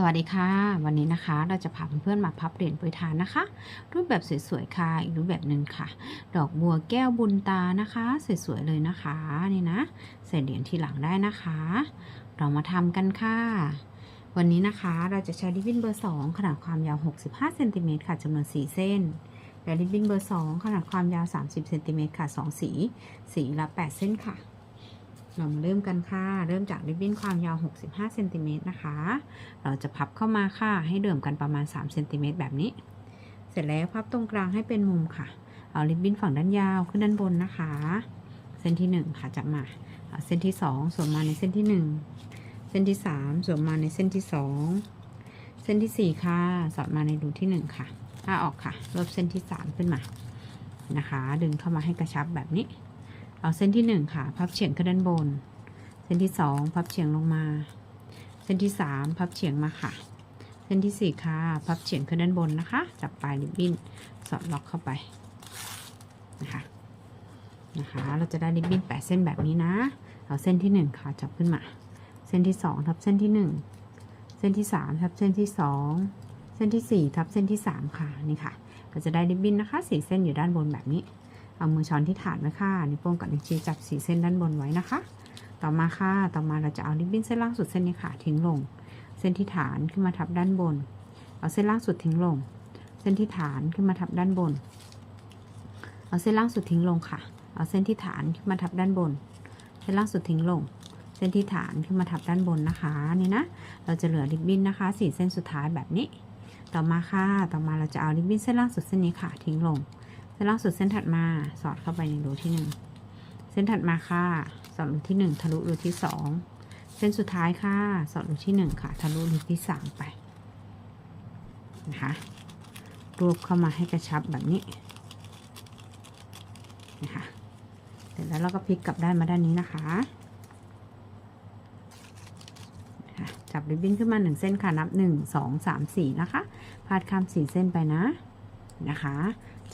สวัสดีค่ะ วันนี้นะคะเราจะพาเพื่อนๆมาพับเหรียญปรยทานนะคะ รูปแบบสวยๆค่ะอีกรูปแบบหนึ่งค่ะ ดอกบัวแก้วบุญตานะคะ สวยๆเลยนะคะนี่นะใส่เหรียญทีหลังได้นะคะ เรามาทำกันค่ะ วันนี้นะคะเราจะใช้ริบบิ้นเบอร์ 2 ขนาดความยาว 65เซนติเมตรค่ะจำนวน 4 เส้นและริบบิ้นเบอร์ 2 ขนาดความยาว 30เซนติเมตรค่ะ 2 สี สีละ 8 เส้นค่ะ เรามาเริ่มกันค่ะ เริ่มจากริบบิ้นความยาว 65เซนติเมตรนะคะ เราจะพับเข้ามาค่ะ ให้เดิมกันประมาณ3เซนติเมตรแบบนี้ เสร็จแล้วพับตรงกลางให้เป็นมุมค่ะ เอาริบบิ้นฝั่งด้านยาวขึ้นด้านบนนะคะ เส้นที่ 1 ค่ะจับมา เส้นที่ 2สวมมาในเส้นที่ 1 เส้นที่ 3สวมมาในเส้นที่ 2 เส้นที่ 4 ค่ะ สอดมาในรูที่ 1 ค่ะถ้าออกค่ะรวบเส้นที่ 3 ขึ้นมา นะคะ ดึงเข้ามาให้กระชับแบบนี้ เอาเส้นที่1ค่ะ พับเฉียงขึ้นด้านบน เส้นที่2พับเฉียงลงมา เส้นที่3พับเฉียงมาค่ะ เส้นที่4ค่ะ พับเฉียงขึ้นด้านบนนะคะ จับปลายริบบิ้นสอดล็อกเข้าไปนะคะนะคะ เราจะได้ริบบิ้น8เส้นแบบนี้นะ เอาเส้นที่1ค่ะ จับขึ้นมา เส้นที่2ทับเส้นที่1เส้นที่3ทับเส้นที่2เส้นที่4ทับเส้นที่3ค่ะ นี่ค่ะ เราจะได้ริบบิ้นนะคะ4เส้นอยู่ด้านบนแบบนี้ เอามือช้อนที่ฐานไว้ค่ะนิ้วโป้งกับนิ้วชี้จับสีเส้นด้านบนไว้นะคะ ต่อมาค่ะ ต่อมาเราจะเอาริบบิ้นเส้นล่างสุดเส้นนี้ค่ะ ทิ้งลง เส้นที่ฐานขึ้นมาทับด้านบน เอาเส้นล่างสุดทิ้งลง เส้นที่ฐานขึ้นมาทับด้านบน เอาเส้นล่างสุดทิ้งลงค่ะ เอาเส้นที่ฐานขึ้นมาทับด้านบน เส้นล่างสุดทิ้งลง เส้นที่ฐานขึ้นมาทับด้านบนนะคะนี่นะ เราจะเหลือริบบิ้นนะคะสี่เส้นสุดท้ายแบบนี้ ต่อมาค่ะ ต่อมาเราจะเอาริบบิ้นเส้นล่างสุดเส้นนี้ค่ะ ทิ้งลง ส้นล่างสุดเส้นถัดมาสอดเข้าไปในรูที่หนึ่งเส้นถัดมาค่ะสอดรูที่หนึ่งทะลุรูที่สองเส้นสุดท้ายค่ะสอดรูที่หนึ่งค่ะทะลุรูที่สามไปนะคะรวบเข้ามาให้กระชับแบบนี้นะคะเสร็จแล้วเราก็พลิกกลับด้านมาด้านนี้นะคะนะคะจับริบบิ้นขึ้นมาหนึ่งเส้นค่ะ นับหนึ่งสองสามสี่นะคะ พาดข้ามสี่เส้นไปนะ นะคะ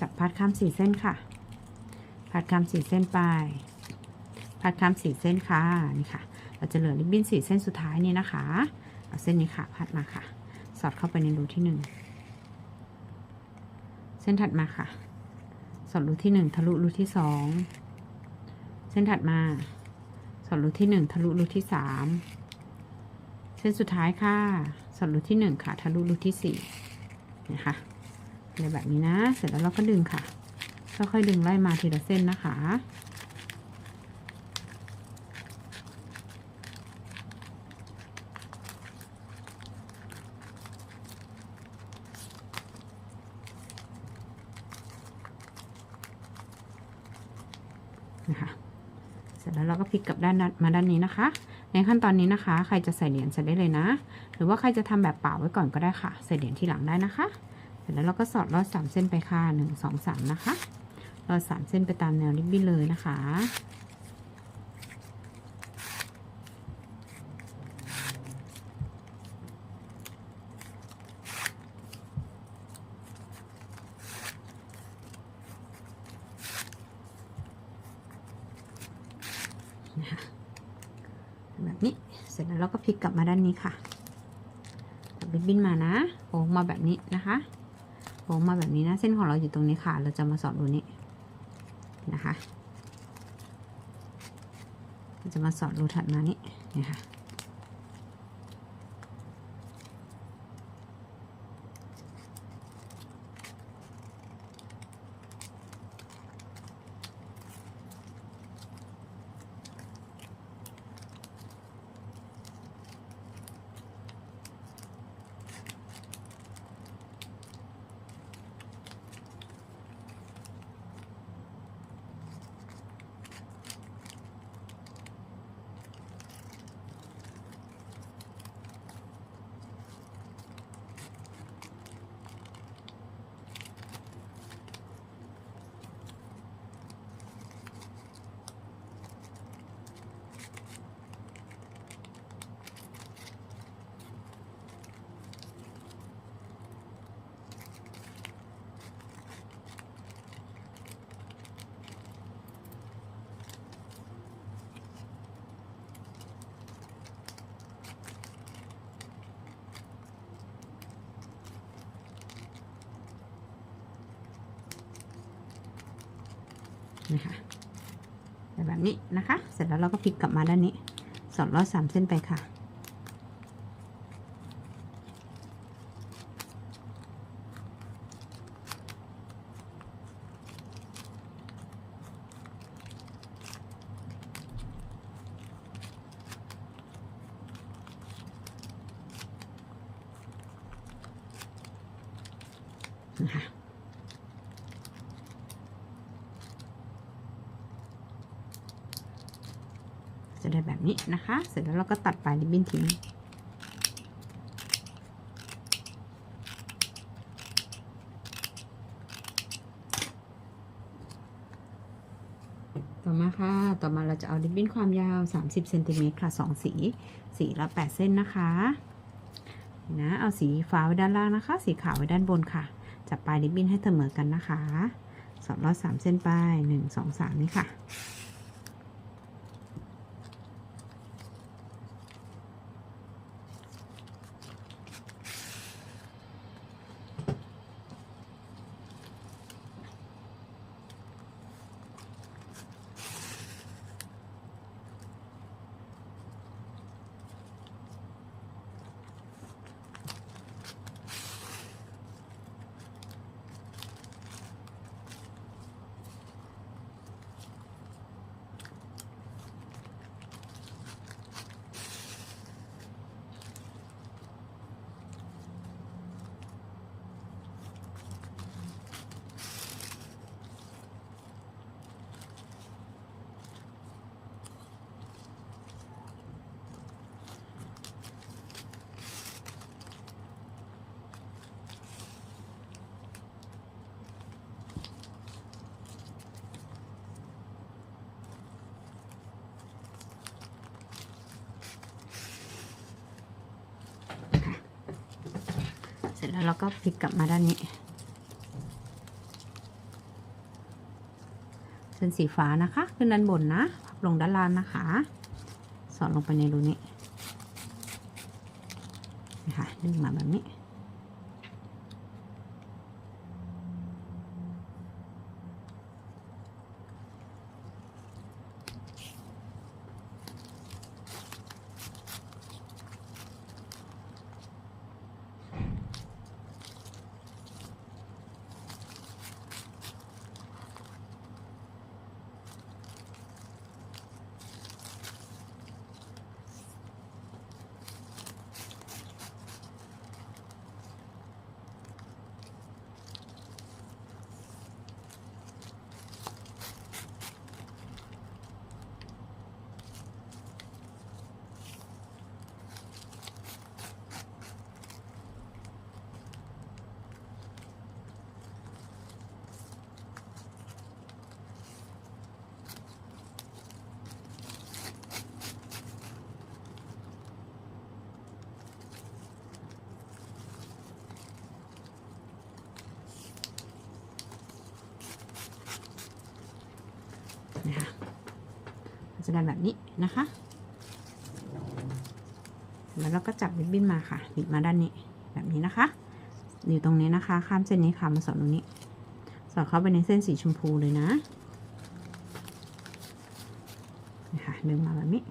จับพัดข้ามสี่เส้นค่ะ พัดข้ามสี่เส้นไป พัดข้ามสี่เส้นค่ะ นี่ค่ะ เราจะเหลือริบบิ้นสี่เส้นสุดท้ายนี่นะคะ เอาเส้นนี้ค่ะ พัดมาค่ะ สอดเข้าไปในรูที่หนึ่ง เส้นถัดมาค่ะ สอดรูที่หนึ่งทะลุรูที่สอง เส้นถัดมา สอดรูที่หนึ่งทะลุรูที่สาม เส้นสุดท้ายค่ะ สอดรูที่หนึ่งค่ะ ทะลุรูที่สี่นะคะ อะไรแบบนี้นะ เสร็จแล้วเราก็ดึงค่ะค่อยๆดึงไล่มาทีละเส้นนะคะ นะคะ เสร็จแล้วเราก็พลิกกลับด้านนั้นมาด้านนี้นะคะ ในขั้นตอนนี้นะคะ ใครจะใส่เหรียญใส่ได้เลยนะ หรือว่าใครจะทำแบบเปล่าไว้ก่อนก็ได้ค่ะ ใส่เหรียญทีหลังได้นะคะ เสร็จแล้วเราก็สอดลอดสามเส้นไปค่ะหนึ่งสองสามนะคะลอดสามเส้นไปตามแนวริบบิ้นเลยนะคะแบบนี้เสร็จแล้วเราก็พลิกกลับมาด้านนี้ค่ะบริบบิ้นมานะโค้งมาแบบนี้นะคะ โค้งมาแบบนี้นะเส้นของเราอยู่ตรงนี้ค่ะ เราจะมาสอดรูนี้นะคะ เราจะมาสอดรูถัดมานี้นะคะ นะคะแบบนี้นะคะ เสร็จแล้วเราก็พลิกกลับมาด้านนี้สอดลอดสามเส้นไปค่ะ จะได้แบบนี้นะคะ เสร็จแล้วเราก็ตัดปลายริบบิ้นทิ้งต่อมาค่ะ ต่อมาเราจะเอาริบบิ้นความยาว 30เซนติเมตรค่ะ 2 สี สีละ 8 เส้นนะคะ นะ เอาสีฟ้าไว้ด้านล่างนะคะ สีขาวไว้ด้านบนค่ะ จับปลายริบบิ้นให้เสมอกันนะคะสอดลอดสามเส้นไปหนึ่งสองสามนี่ค่ะ แล้วเราก็พลิกกลับมาด้านนี้ เส้นสีฟ้านะคะ ขึ้นด้านบนนะพับลงด้านล่างนะคะ สอดลงไปในรูนี้นะคะดึงมาแบบนี้ นะคะจะได้แบบนี้นะคะ แล้วเราก็จับริบบิ้นมาค่ะบิดมาด้านนี้แบบนี้นะคะ อยู่ตรงนี้นะคะ ข้ามเส้นนี้ค่ะมาสอดตรงนี้ สอดเข้าไปในเส้นสีชมพูเลยนะนะคะดึงมาแบบนี้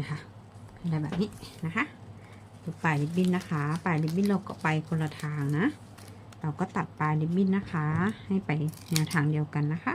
นะคะอะไรแบบนี้นะคะดูปลายริบบิ้นนะคะปลายริบบิ้นเราก็ไปคนละทางนะ เราก็ตัดปลายริบบิ้นนะคะ ให้ไปแนวทางเดียวกันนะคะ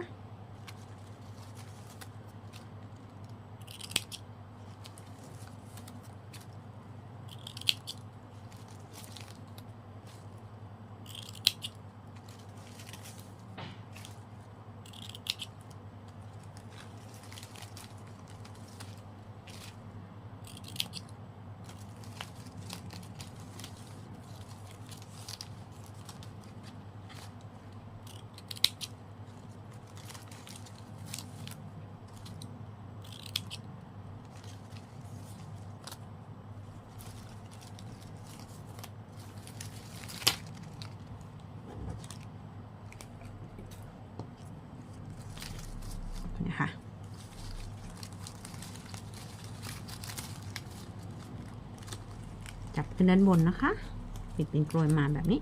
นะคะจับ ขึ้นด้านบนนะคะ ปิดเป็นกลวยมาแบบนี้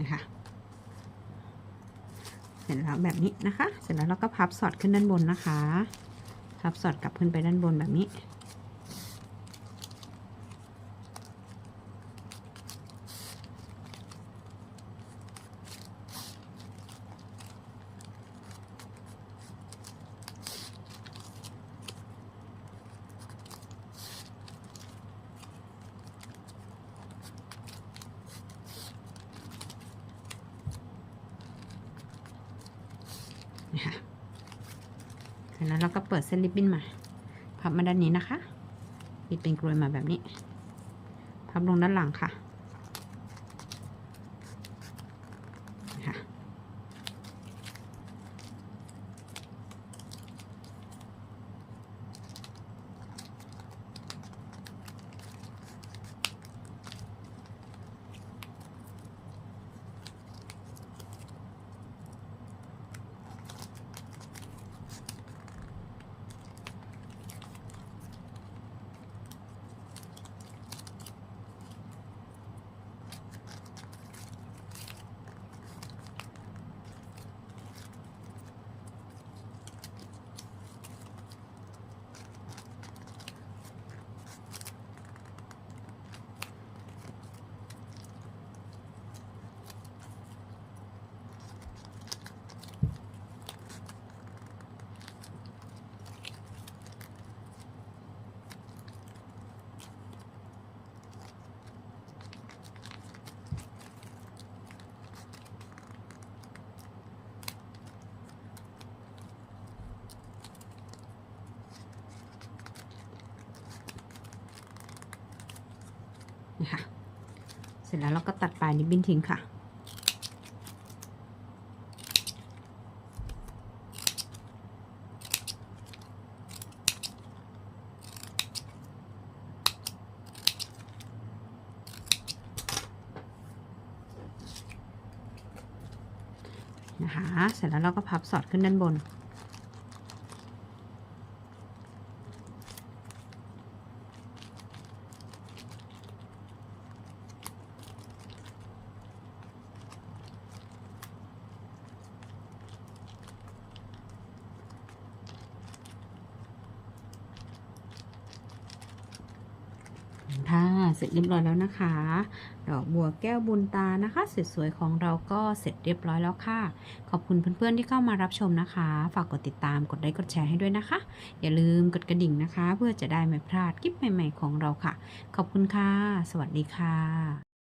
นะคะเสร็จแล้วแบบนี้นะคะ เสร็จแล้วเราก็พับสอดขึ้นด้านบนนะคะ พับสอดกลับขึ้นไปด้านบนแบบนี้ นะคะแล้วเราก็เปิดเส้นริบบิ้นมา พับมาด้านนี้นะคะปิดเป็นกลวยมาแบบนี้ พับลงด้านหลังค่ะ น นี่ค่ะ เสร็จแล้วเราก็ตัดปลายริบบินทิ้งค่ะ นะคะ เสร็จแล้วเราก็พับสอดขึ้นด้านบน ค่ะ เสร็จเรียบร้อยแล้วนะคะ ดอกบัวแก้วบุญตานะคะสวยๆของเราก็เสร็จเรียบร้อยแล้วค่ะ ขอบคุณเพื่อนๆที่เข้ามารับชมนะคะ ฝากกดติดตามกดไลค์กดแชร์ให้ด้วยนะคะ อย่าลืมกดกระดิ่งนะคะ เพื่อจะได้ไม่พลาดคลิปใหม่ ๆ ของเราค่ะ ขอบคุณค่ะ สวัสดีค่ะ